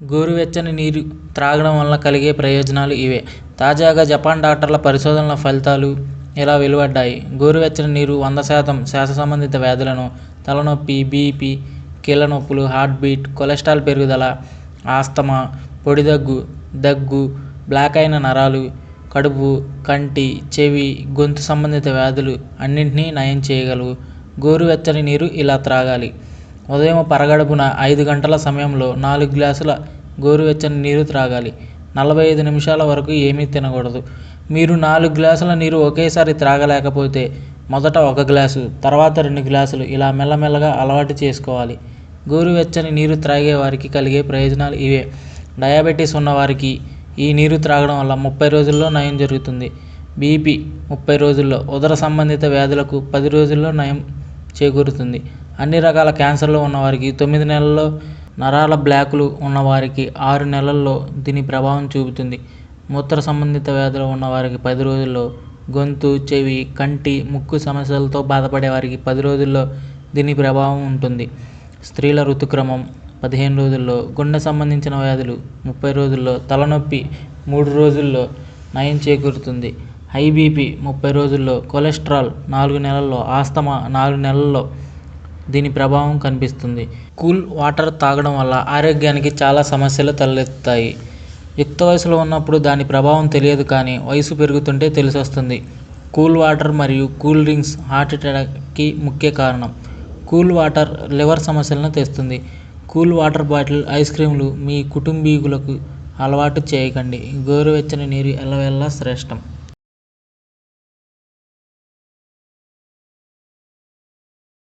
గోరువెచ్చని నీరు త్రాగడం వల్ల కలిగే ప్రయోజనాలు ఇవే. తాజాగా జపాన్ డాక్టర్ల పరిశోధనల ఫలితాలు ఇలా వెలువడ్డాయి? గోరువెచ్చని నీరు వంద శాతం శ్వాస సంబంధిత వ్యాధులను తలనొప్పి బీపీ కీళ్ళ నొప్పులు హార్ట్ బీట్ కొలెస్ట్రాల్ పెరుగుదల ఆస్తమా పొడిదగ్గు దగ్గు బ్లాక్ అయిన నరాలు కడుపు కంటి చెవి గొంతు సంబంధిత వ్యాధులు అన్నింటినీ నయం చేయగలవు. గోరువెచ్చని నీరు ఇలా త్రాగాలి. ఉదయం పరగడుపున ఐదు గంటల సమయంలో నాలుగు గ్లాసుల గోరువెచ్చని నీరు త్రాగాలి. నలభై ఐదు నిమిషాల వరకు ఏమీ తినకూడదు. మీరు నాలుగు గ్లాసుల నీరు ఒకేసారి త్రాగలేకపోతే మొదట ఒక గ్లాసు తర్వాత రెండు గ్లాసులు ఇలా మెల్లమెల్లగా అలవాటు చేసుకోవాలి. గోరువెచ్చని నీరు త్రాగే వారికి కలిగే ప్రయోజనాలు ఇవే. డయాబెటీస్ ఉన్నవారికి ఈ నీరు త్రాగడం వల్ల ముప్పై రోజుల్లో నయం జరుగుతుంది. బీపీ ముప్పై రోజుల్లో ఉదర సంబంధిత వ్యాధులకు పది రోజుల్లో నయం చేకూరుతుంది. అన్ని రకాల క్యాన్సర్లు ఉన్నవారికి తొమ్మిది నెలల్లో నరాల బ్లాకులు ఉన్నవారికి ఆరు నెలల్లో దీని ప్రభావం చూపుతుంది. మూత్ర సంబంధిత వ్యాధులు ఉన్నవారికి పది రోజుల్లో గొంతు చెవి కంటి ముక్కు సమస్యలతో బాధపడే వారికి పది రోజుల్లో దీని ప్రభావం ఉంటుంది. స్త్రీల ఋతుక్రమం పదిహేను రోజుల్లో గుండె సంబంధించిన వ్యాధులు ముప్పై రోజుల్లో తలనొప్పి మూడు రోజుల్లో నయం చేకూరుతుంది. హై బీపీ ముప్పై రోజుల్లో కొలెస్ట్రాల్ నాలుగు నెలల్లో ఆస్తమా నాలుగు నెలల్లో దీని ప్రభావం కనిపిస్తుంది. కూల్ వాటర్ తాగడం వల్ల ఆరోగ్యానికి చాలా సమస్యలు తలెత్తుతాయి యుక్త వయసులో ఉన్నప్పుడు దాని ప్రభావం తెలియదు కానీ వయసు పెరుగుతుంటే తెలిసొస్తుంది. కూల్ వాటర్ మరియు కూల్ డ్రింక్స్ హార్ట్ అటాక్కి ముఖ్య కారణం. కూల్ వాటర్ లివర్ సమస్యలను తెస్తుంది. కూల్ వాటర్ బాటిల్ ఐస్ క్రీమ్లు మీ కుటుంబీకులకు అలవాటు చేయకండి. గోరువెచ్చని నీరు ఎల్లవేళలా శ్రేష్టం.